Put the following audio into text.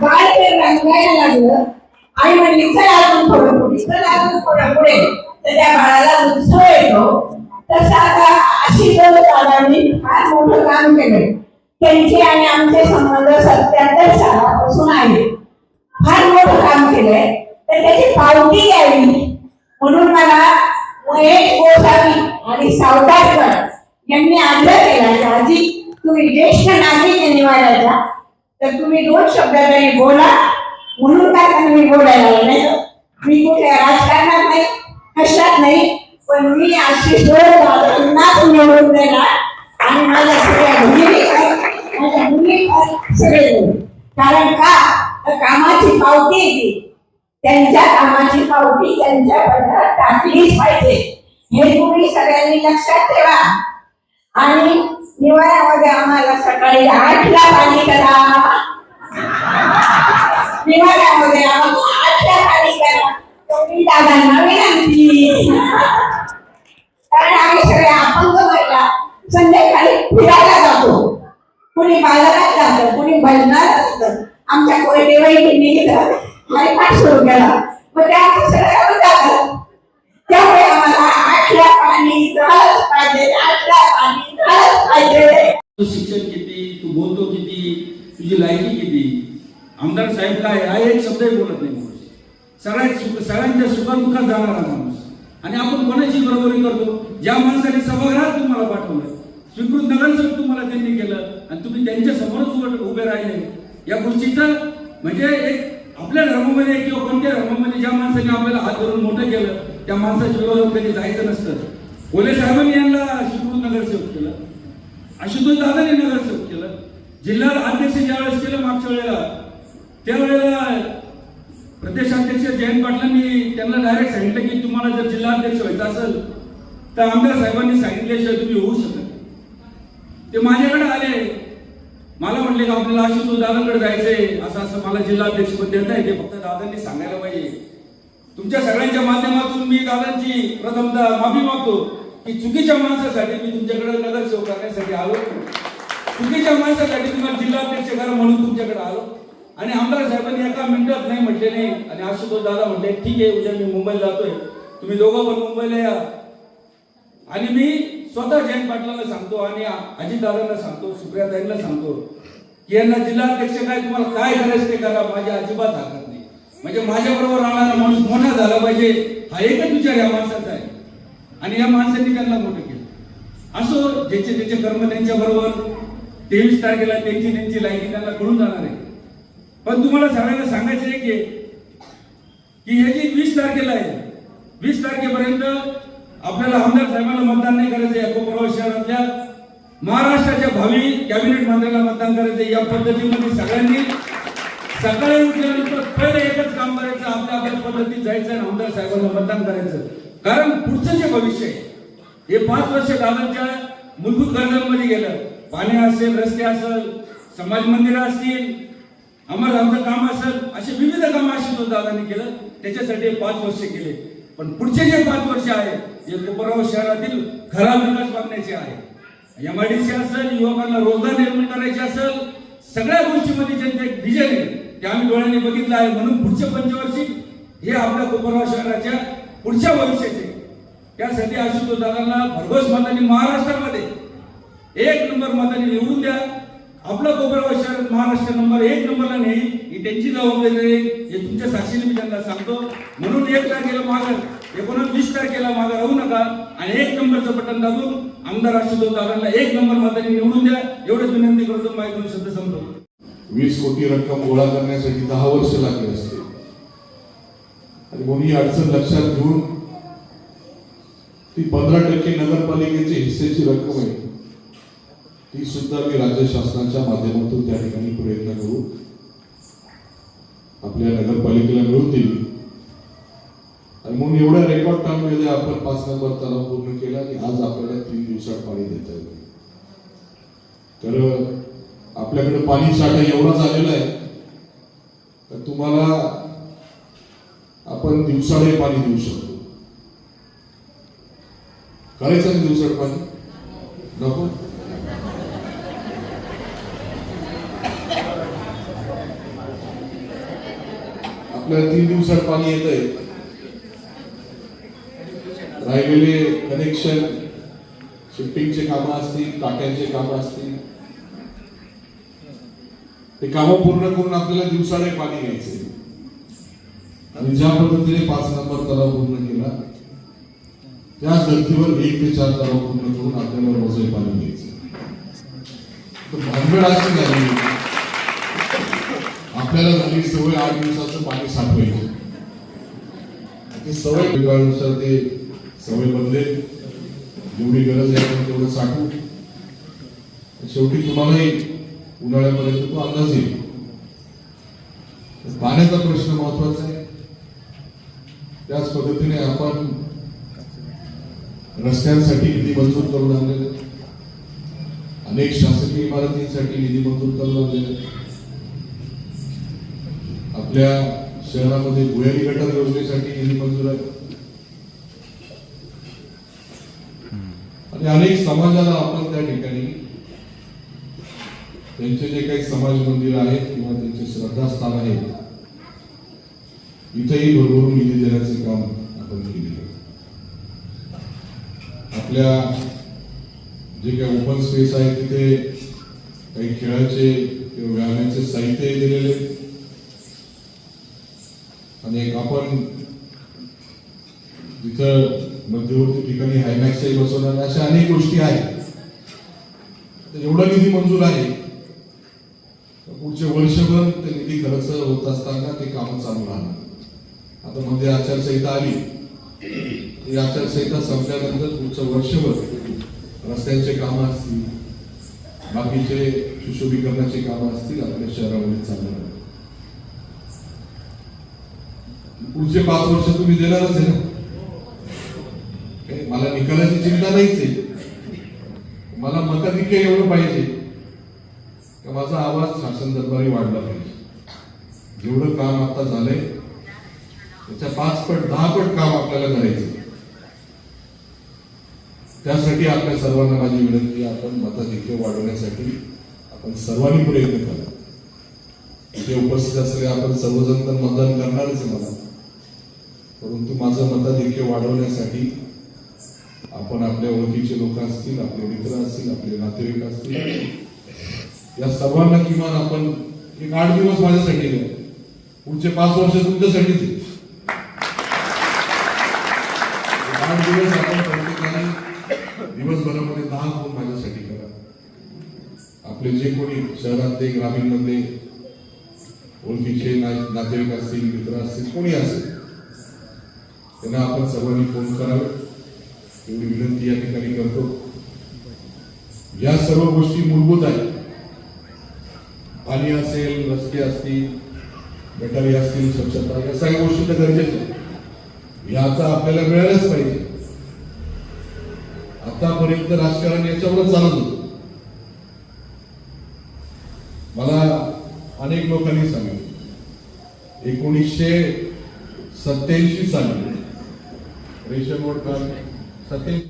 बाळ ते रंगायला लागलं. आणि म्हणली चल अजून थोडं पुढे चल अजून थोडं पुढे. तर त्या बाळाला उत्सव येतो तसं आता अशी दोन दादांनी फार मोठं काम केलंय. त्यांचे आणि आमचे संबंध सत्याहत्तर सालापासून आहे फार मोठं काम केलंय. तर त्याची पावती द्यावी म्हणून मला महेश गोसावी आणि सावकारकर यांनी आग्रह केला आजी तुम्ही ज्येष्ठ नागरिक निवाड्याचा तर तुम्ही दोन शब्द तरी बोला. म्हणून काय तुम्ही बोलायला नाही मी कुठल्या राजकारणात नाही कशात नाही पण मी अशी दोन तुम्ही निवडून देणार आणि माझ्या सगळ्या मुली माझ्या मुली सगळे कारण का? तर कामाची पावती आहे त्यांच्या कामाची पावती त्यांच्या पदरात टाकलीच पाहिजे. हे तुम्ही सगळ्यांनी लक्षात ठेवा. आणि निवाऱ्यामध्ये आम्हाला सकाळी आठला पाणी करा. निवाऱ्यामध्ये आम्हाला आठला पाणी करा. तुम्ही दादांना विनंती कारण आम्ही सगळे अपंग महिला. संध्याकाळी फिरायला जातो. कुणी बाजारात जातं कुणी भजनात असतं. आमच्या कोयटे वहिनी पाठ सुरू केला. मग त्या सगळ्या सगळ्यावर जातात त्यामुळे आम्हाला आठला पाणी झालंच पाहिजे आठला पाणी झालंच पाहिजे तू शिक्षण किती तू बोलतो किती तुझी लायकी किती आमदार साहेब काय हा एक शब्दही बोलत नाही माणूस. सगळ्यात सुख सगळ्यांच्या सुखादुखात जाणारा माणूस. आणि आपण कोणाची बरोबरी करतो? ज्या माणसाने सभागृहात तुम्हाला पाठवलं स्वीकृत नगरसेवक तुम्हाला त्यांनी केलं आणि तुम्ही त्यांच्या समोरच उभे राहिले. या गोष्टीचं म्हणजे एक आपल्या धर्मामध्ये किंवा कोणत्या धर्मामध्ये ज्या माणसाने आपल्याला हात धरून मोठं केलं त्या माणसाच्या विरोधात कधी जायचं नसतं. कोले साहेबांनी यांना स्वीकृत नगरसेवक केलं. आशुतोष दादाने नगरसेवक जिल्हा अध्यक्ष ज्यावेळेस केलं मागच्या वेळेला त्यावेळेला प्रदेशाध्यक्ष जयंत पाटलांनी त्यांना डायरेक्ट सांगितलं की तुम्हाला जर जिल्हा अध्यक्ष व्हायचं असेल तर आमदार साहेबांनी सांगितल्याशिवाय तुम्ही होऊ शकत ते माझ्याकडे आले. मला म्हणले की आपल्याला आशुतोष दादांकडे जायचंय. असं असं मला जिल्हा अध्यक्षपद देता येते. फक्त दादांनी सांगायला पाहिजे. तुमच्या सगळ्यांच्या माध्यमातून मी दादांची प्रथमतः माफी मागतो की चुकीच्या माणसासाठी मी तुमच्याकडे नगरसेवक करण्यासाठी आलो चुकीच्या माणसासाठी तुम्हाला जिल्हा अध्यक्ष करा म्हणून तुमच्याकडे आलो. आणि आमदार साहेबांनी एका मिनिटात नाही म्हटले नाही. आणि आशुतोष दादा म्हटले ठीक आहे उद्या मी मुंबईला जातोय. तुम्ही दोघं पण मुंबईला या. आणि मी स्वतः जयंत पाटलांना सांगतो आणि अजित दादांना सांगतो सुप्रियाताईंना सांगतो की यांना जिल्हाध्यक्ष काय तुम्हाला काय करायचं ते करा माझी अजिबात हरकत नाही. म्हणजे माझ्याबरोबर राहणारा माणूस मोठा झाला पाहिजे हा एकच विचार या माणसाचा आहे. आणि या माणसांनी त्यांना मोठं केलं. असो ज्याचे ज्याचे कर्म त्यांच्याबरोबर तेवीस तारखेला त्यांची त्यांची लायकी त्यांना कळून जाणार आहे. पण तुम्हाला सगळ्यांना सांगायचं आहे की की हे जी वीस तारखेला आहे वीस तारखेपर्यंत आपल्याला आमदार साहेबांना मतदान नाही करायचं या कोपरगाव शहरातल्या महाराष्ट्राच्या भावी कॅबिनेट मंत्र्याला मतदान करायचं या पद्धतीमध्ये सगळ्यांनी सकाळी उठल्यानंतर पहिले एकच काम करायचं आपल्या आपल्या पद्धतीत जायचं आणि आमदार साहेबांना मतदान करायचं. कारण पुढचं जे भविष्य आहे हे पाच वर्ष दादांच्या मूलभूत गरजांमध्ये गेलं. पाणी असेल रस्ते असेल समाज मंदिरं असतील आम्हाला आमचं काम असेल असे विविध कामं अशी तो दादांनी केलं. त्याच्यासाठी पाच वर्ष केले. पण पुढचे जे पाच वर्ष आहे हे कोपराव शहरातील खरा विकास बघण्याचे आहे एमआयडीसी असेल युवकांना रोजगार निर्माण करायचे असेल सगळ्या गोष्टीमध्ये ज्यांचं एक विजन आहे ते आम्ही डोळ्यांनी बघितलं आहे. म्हणून पुढच्या पंचवर्षी हे आपल्या कोपरगाव शहराच्या पुढच्या भविष्याचे. त्यासाठी आशुतोष दादांना भरघोस मतांनी महाराष्ट्रामध्ये एक नंबर मतांनी निवडून द्या. आपला कोपरगाव शहर महाराष्ट्र नंबर एक नंबरला नाही. ही त्यांची जबाबदारी हे तुमच्या साक्षीने मी त्यांना सांगतो. म्हणून एक तारखेला मागं एकोणीस वीस तारखेला मागं राहू नका. आणि एक नंबरचं बटन दाबून आमदार आशुतोष दादांना एक नंबर मतांनी निवडून द्या. एवढंच विनंती करतो माझे दोन शब्द संपतो. वीस कोटी रक्कम गोळा करण्यासाठी दहा वर्ष लागले असते आणि म्हणून ही अडचण लक्षात घेऊन ती पंधरा टक्के नगरपालिकेच्या हिस्सेची रक्कम आहे. ती सुद्धा मी राज्य शासनाच्या माध्यमातून त्या ठिकाणी प्रयत्न करू. आपल्या नगरपालिकेला मिळवून दिली. आणि म्हणून एवढ्या रेकॉर्ड टाइममध्ये आपण पाच नंबर तलाव पूर्ण केला की आज आपल्याला तीन दिवसात पाणी देता येते तर आपल्याकडे पाणी साठा एवढा झालेला आहे तर तुम्हाला आपण दिवसाडे पाणी देऊ शकतो. करायचं ना दिवसाड पाणी? नको? आपल्याला तीन दिवसात पाणी येत आहे राहिलेले कनेक्शन शिफ्टिंगचे कामं असतील टाक्यांचे कामं असतील. ते कामं पूर्ण करून आपल्याला दिवसाने पाणी घ्यायचे आणि ज्या पद्धतीने पाच नंबर तलाव पूर्ण केला त्याच धर्तीवर एक ते चार तलाव पूर्ण करून आपल्याला रोजही पाणी घ्यायचं तर भानगड अशी झाली. आपल्याला झाली सवय आठ दिवसाचं पाणी साठवायचं. ती सवय वेगळ्यानुसार ते सवय बदलेल जेवढी गरज आहे आपण तेवढं साठवू. शेवटी तुम्हालाही उन्हाळ्यापर्यंत तो अंदाज येईल. पाण्याचा प्रश्न महत्त्वाचा आहे. त्याच पद्धतीने आपण रस्त्यांसाठी निधी मंजूर करून आणलेले. अनेक शासकीय इमारतींसाठी निधी मंजूर करून आणलेले. आपल्या शहरामध्ये भुयारी गटार योजनेसाठी निधी मंजूर आहे. आणि अनेक समाजाला आपण त्या ठिकाणी त्यांचे जे काही समाज मंदिर आहेत किंवा त्यांचे श्रद्धास्थान आहेत इथेही भरभरून निधी देण्याचे काम आपण केले आपल्या जे काही ओपन स्पेस आहे तिथे काही खेळाचे किंवा व्यायामाचे साहित्य दिलेले आणि एक आपण तिथं मध्यवर्ती ठिकाणी हायमॅक्सही बसवणार अशा अनेक गोष्टी आहेत. एवढा निधी मंजूर आहे. तर पुढचे वर्षभर ते निधी खर्च होत असताना ते काम चालू राहणार. आता मध्ये आचारसंहिता आली. ही आचारसंहिता संपल्यानंतर पुढचं वर्षभर रस्त्यांचे कामं असतील बाकीचे सुशोभीकरणाचे कामं असतील आपल्या शहरामध्ये चालणार आहेत. पुढचे पाच वर्ष तुम्ही देणारच आहे ना. मला निकालाची चिंता नाहीच आहे. मला मताधिक्य एवढं पाहिजे का माझा आवाज शासन दरबारी वाढला पाहिजे. जेवढं काम आता झालंय त्याच्या पाच पट दहा पट काम आपल्याला करायचं. त्यासाठी आपल्या सर्वांना माझी विनंती आपण मताधिक्य वाढवण्यासाठी आपण सर्वांनी प्रयत्न करा. इथे उपस्थित असलेले आपण सर्वजण तर मतदान करणारच आहे मला. परंतु माझं मताधिक्य वाढवण्यासाठी आपण आपल्या ओळखीचे लोक असतील आपले मित्र असतील आपले नातेवाईक असतील या सर्वांना किमान आपण एक आठ दिवस माझ्यासाठी द्या. पुढचे पाच वर्ष तुमच्यासाठीच आठ दिवस आपण प्रत्येकाने दिवसभरामध्ये दहा फोन माझ्यासाठी करा. आपले जे कोणी शहरातले ग्रामीणमधले ओळखीचे नातेवाईक असतील मित्र असतील कोणी असेल त्यांना आपण सर्वांनी फोन करावे. एवढी विनंती या ठिकाणी करतो. या सर्व गोष्टी मूलभूत आहेत. पाणी असेल रस्ते असतील गटारी असतील स्वच्छता या सगळ्या गोष्टी तर गरजेच्या आहेत. आपल्याला मिळायलाच पाहिजे. आतापर्यंत राजकारण याच्यावरच चालत होतं. मला अनेक लोकांनी सांगितलं. एकोणीसशे सत्याऐंशी साली रेशन कार्ड सत्याऐंशी